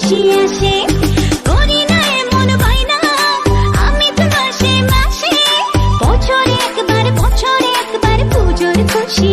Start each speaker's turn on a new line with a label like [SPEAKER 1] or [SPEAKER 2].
[SPEAKER 1] হাসি আসে করি না এমন বাইনা আমি তো মাসে মাসে বছরে একবার বছরে একবার পুজোর খুশি